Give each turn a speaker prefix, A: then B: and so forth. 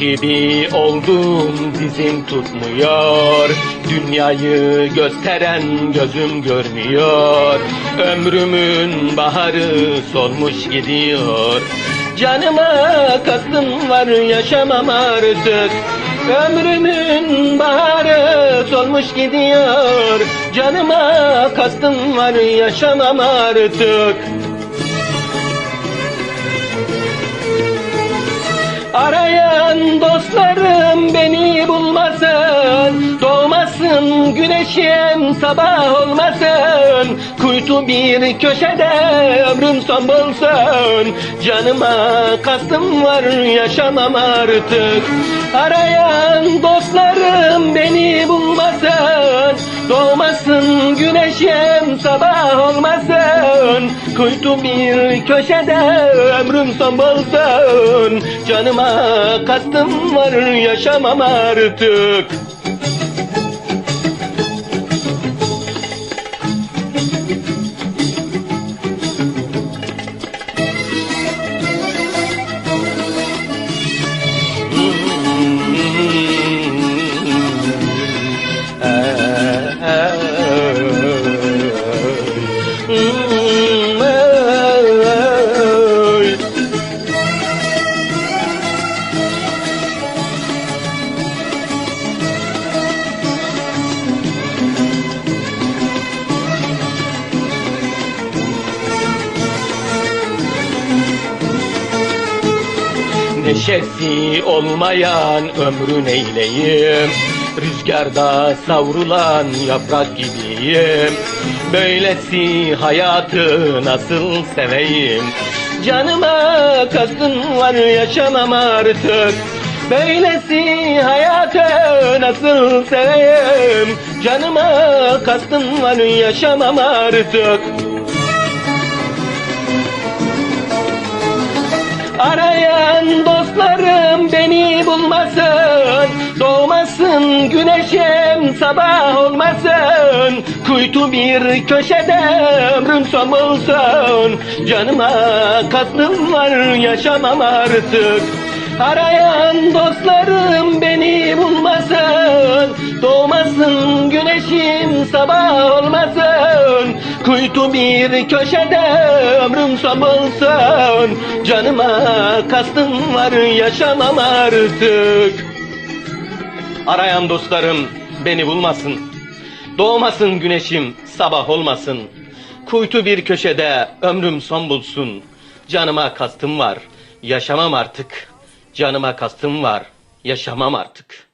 A: Sahibi oldum dizim tutmuyor. Dünyayı gösteren gözüm görmüyor. Ömrümün baharı solmuş gidiyor. Canıma kastım var yaşamam artık. Ömrümün baharı solmuş gidiyor. Canıma kastım var yaşamam artık Arayan dostlarım beni bulmasın Doğmasın güneşim sabah olmasın. Kuytu bir köşede ömrüm son bulsun. Canıma kastım var yaşamam artık. Arayan dostlarım beni bulmasın. Doğmasın güneşim sabah olmasın Kuytu bir köşede ömrüm son bulsun. Canıma kastım var yaşamam artık Neşesi olmayan ömrün eyleyim. Rüzgarda savrulan yaprak gibiyim. Böylesi hayatı nasıl seveyim? Canıma kastın var yaşamam artık. Böylesi hayatı nasıl seveyim? Canıma kastın var yaşamam artık. Arayan dostlarım beni bulmasın Doğmasın güneşim sabah olmasın. Kuytu bir köşede ömrüm son bulsun Canıma kastım var yaşamam artık. Arayan dostlarım beni bulmasın. Doğmasın güneşim sabah olmasın Kuytu bir köşede ömrüm son bulsun Canıma kastım var yaşamam artık. Arayan dostlarım beni bulmasın. Doğmasın güneşim sabah olmasın. Kuytu bir köşede ömrüm son bulsun. Canıma kastım var yaşamam artık. Canıma kastım var yaşamam artık